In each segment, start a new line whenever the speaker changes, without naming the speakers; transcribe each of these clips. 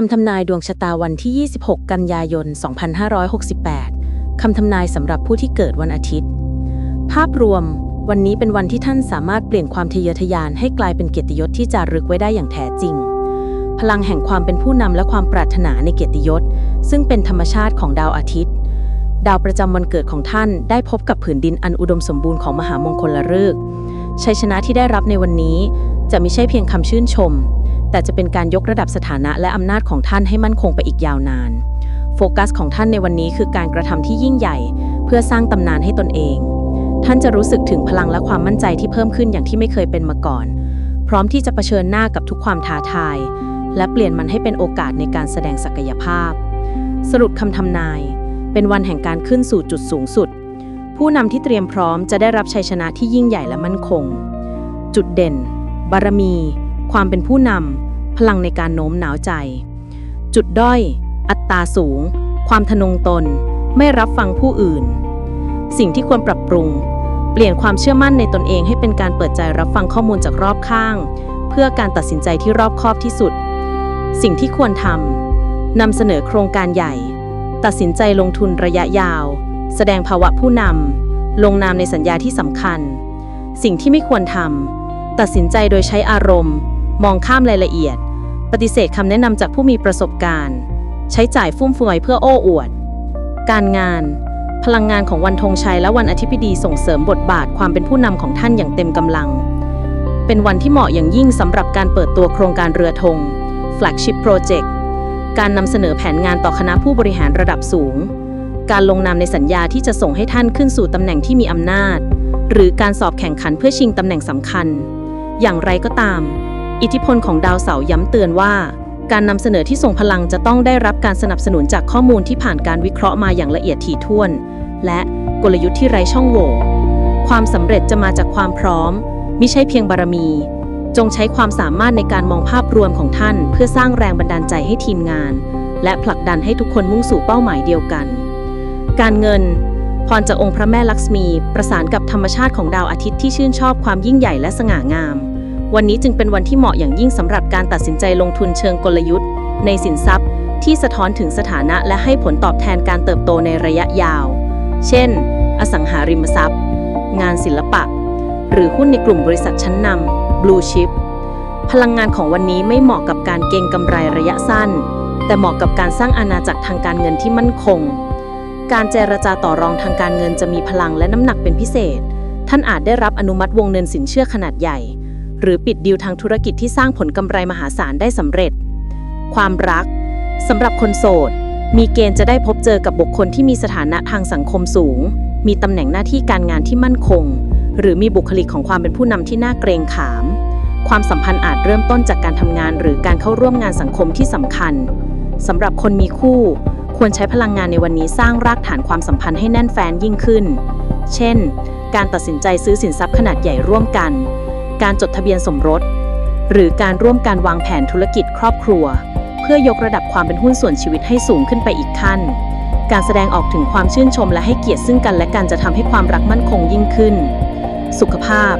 คำทำนายดวงชะตาวันที่ 26 กันยายน 2568 คำทำนายสำหรับผู้ที่เกิดวันอาทิตย์ ภาพรวม วันนี้เป็นวันที่ท่านสามารถเปลี่ยนความทะเยอทะยานให้กลายเป็นเกียรติยศที่จารึกไว้ได้อย่างแท้จริง พลังแห่งความเป็นผู้นำและความปรารถนาในเกียรติยศ ซึ่งเป็นธรรมชาติของดาวอาทิตย์ ดาวประจำวันเกิดของท่านได้พบกับผืนดินอันอุดมสมบูรณ์ของมหามงคลฤกษ์ชัยชนะที่ได้รับในวันนี้จะไม่ใช่เพียงคำชื่นชม แต่จะเป็นการยกระดับสถานะและอำนาจของท่านให้มั่นคงไปอีกยาวนาน โฟกัสของท่านในวันนี้คือการกระทำที่ยิ่งใหญ่ เพื่อสร้างตำนานให้ตนเอง ท่านจะรู้สึกถึงพลังและความมั่นใจที่เพิ่มขึ้นอย่างที่ไม่เคยเป็นมาก่อน พร้อมที่จะเผชิญหน้ากับทุกความท้าทาย และเปลี่ยนมันให้เป็นโอกาสในการแสดงศักยภาพ สรุปคำทำนาย เป็นวันแห่งการขึ้นสู่จุดสูงสุด ผู้นำที่เตรียมพร้อมจะได้รับชัยชนะที่ยิ่งใหญ่และมั่นคง จุดเด่น บารมี ความเป็นผู้นำพลังในการโน้มน้าวใจ จุดด้อย อัตราสูง ความทะนงตน ไม่รับฟังผู้อื่น สิ่งที่ควรปรับปรุง เปลี่ยนความเชื่อมั่นในตนเองให้เป็นการเปิดใจรับฟังข้อมูลจากรอบข้าง เพื่อการตัดสินใจที่รอบคอบที่สุด สิ่งที่ควรทำนำเสนอโครงการใหญ่ ตัดสินใจลงทุนระยะยาว แสดงภาวะผู้นำลงนามในสัญญาที่สำคัญ สิ่งที่ไม่ควรทำตัดสินใจโดยใช้อารมณ์ มองข้ามรายละเอียด ปฏิเสธคำแนะนำจากผู้มีประสบการณ์ ใช้จ่ายฟุ่มเฟือยเพื่อโอ้อวด การงาน พลังงานของวันธงชัยและวันอาทิตย์ดีส่งเสริมบทบาทความเป็นผู้นำของท่านอย่างเต็มกำลัง เป็นวันที่เหมาะอย่างยิ่งสำหรับการเปิดตัวโครงการเรือธง Flagship Project การนำเสนอแผนงานต่อคณะผู้บริหารระดับสูง การลงนามในสัญญาที่จะส่งให้ท่านขึ้นสู่ตำแหน่งที่มีอำนาจ หรือการสอบแข่งขันเพื่อชิงตำแหน่งสำคัญ อย่างไรก็ตาม อิทธิพลของดาวเสาร์ย้ำเตือนว่า การนำเสนอที่ทรงพลังจะต้องได้รับการสนับสนุนจากข้อมูลที่ผ่านการวิเคราะห์มาอย่างละเอียดถี่ถ้วน และกลยุทธ์ที่ไร้ช่องโหว่ความสำเร็จจะมาจากความพร้อม มิใช่เพียงบารมี จงใช้ความสามารถในการมองภาพรวมของท่าน เพื่อสร้างแรงบันดาลใจให้ทีมงาน และผลักดันให้ทุกคนมุ่งสู่เป้าหมายเดียวกัน การเงินพรจากองค์พระแม่ลักษมี ประสานกับธรรมชาติของดาวอาทิตย์ที่ชื่นชอบความยิ่งใหญ่และสง่างาม วันนี้จึงเป็นวันที่เหมาะอย่างยิ่งสำหรับการตัดสินใจลงทุนเชิงกลยุทธ์ ในสินทรัพย์ ที่สะท้อนถึงสถานะและให้ผลตอบแทนการเติบโตในระยะยาว เช่น อสังหาริมทรัพย์ งานศิลปะ หรือหุ้นในกลุ่มบริษัทชั้นนำ Blue Chip พลังงานของวันนี้ไม่เหมาะกับการเก็งกำไรระยะสั้น แต่เหมาะกับการสร้างอาณาจักรทางการเงินที่มั่นคง การเจรจาต่อรองทางการเงินจะมีพลังและน้ำหนักเป็นพิเศษ ท่านอาจได้รับอนุมัติวงเงินสินเชื่อขนาดใหญ่ หรือปิดดีลทางธุรกิจที่สร้างผลกำไรมหาศาลได้สำเร็จ ความรักสำหรับคนโสด มีเกณฑ์จะได้พบเจอกับบุคคลที่มีสถานะทางสังคมสูง มีตำแหน่งหน้าที่การงานที่มั่นคง หรือมีบุคลิกของความเป็นผู้นำที่น่าเกรงขาม ความสัมพันธ์อาจเริ่มต้นจากการทำงาน หรือการเข้าร่วมงานสังคมที่สำคัญสำหรับคนมีคู่ ควรใช้พลังงานในวันนี้สร้างรากฐานความสัมพันธ์ให้แน่นแฟ้นยิ่งขึ้น เช่น การตัดสินใจซื้อสินทรัพย์ขนาดใหญ่ร่วมกัน การจดทะเบียนสมรส หรือการร่วมการวางแผนธุรกิจครอบครัว เพื่อยกระดับความเป็นหุ้นส่วนชีวิตให้สูงขึ้นไปอีกขั้น การแสดงออกถึงความชื่นชมและให้เกียรติซึ่งกันและกันจะทำให้ความรักมั่นคงยิ่งขึ้น สุขภาพ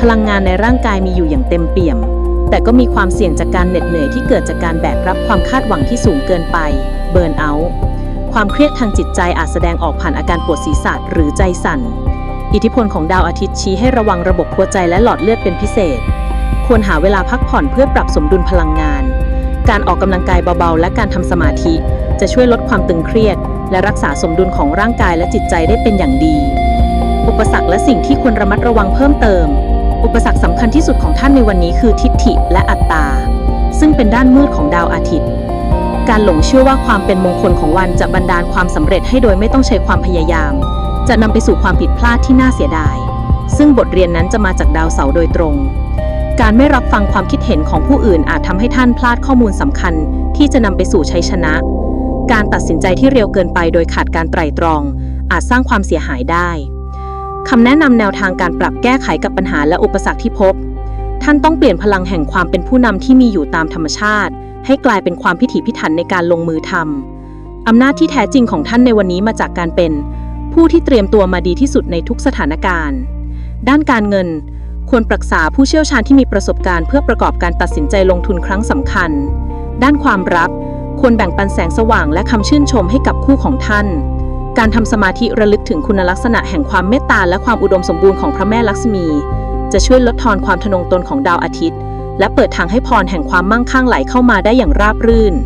พลังงานในร่างกายมีอยู่อย่างเต็มเปี่ยม แต่ก็มีความเสี่ยงจากการเหน็ดเหนื่อยที่เกิดจากการแบกรับความคาดหวังที่สูงเกินไปเบิร์นเอาท์ความเครียดทางจิตใจอาจแสดงออกผ่านอาการปวดศีรษะหรือใจสั่น อิทธิพลของดาวอาทิตย์ชี้ให้ระวังระบบหัวใจและหลอดเลือดเป็นพิเศษ ควรหาเวลาพักผ่อนเพื่อปรับสมดุลพลังงาน การออกกำลังกายเบาๆ และการทำสมาธิ จะช่วยลดความตึงเครียด และรักษาสมดุลของร่างกายและจิตใจได้เป็นอย่างดี อุปสรรคและสิ่งที่ควรระมัดระวังเพิ่มเติม อุปสรรคสำคัญที่สุดของท่านในวันนี้คือทิฏฐิและอัตตา ซึ่งเป็นด้านมืดของดาวอาทิตย์ การหลงเชื่อว่าความเป็นมงคลของวันจะบันดาลความสำเร็จให้โดยไม่ต้องใช้ความพยายาม จะนำไปสู่ความผิดพลาดที่น่าเสียดาย ซึ่งบทเรียนนั้นจะมาจากดาวเสาร์โดยตรง การไม่รับฟังความคิดเห็นของผู้อื่นอาจทำให้ท่านพลาดข้อมูลสำคัญ ที่จะนำไปสู่ชัยชนะ การตัดสินใจที่เร็วเกินไปโดยขาดการไตร่ตรอง อาจสร้างความเสียหายได้คำแนะนำแนวทางการปรับแก้ไขกับปัญหาและอุปสรรคที่พบ ท่านต้องเปลี่ยนพลังแห่งความเป็นผู้นำที่มีอยู่ตามธรรมชาติ ให้กลายเป็นความพิถีพิถันในการลงมือทำอำนาจที่แท้จริงของท่านในวันนี้มาจากการเป็น ผู้ที่เตรียมตัวมาดีที่สุดในทุกสถานการณ์ ด้านการเงิน ควรปรึกษาผู้เชี่ยวชาญที่มีประสบการณ์เพื่อประกอบการตัดสินใจลงทุนครั้งสำคัญ ด้านความรักควรแบ่งปันแสงสว่างและคำชื่นชมให้กับคู่ของท่าน การทำสมาธิระลึกถึงคุณลักษณะแห่งความเมตตาและความอุดมสมบูรณ์ของพระแม่ลักษมี จะช่วยลดทอนความทะนงตนของดาวอาทิตย์ และเปิดทางให้พรแห่งความมั่งคั่งไหลเข้ามาได้อย่างราบรื่น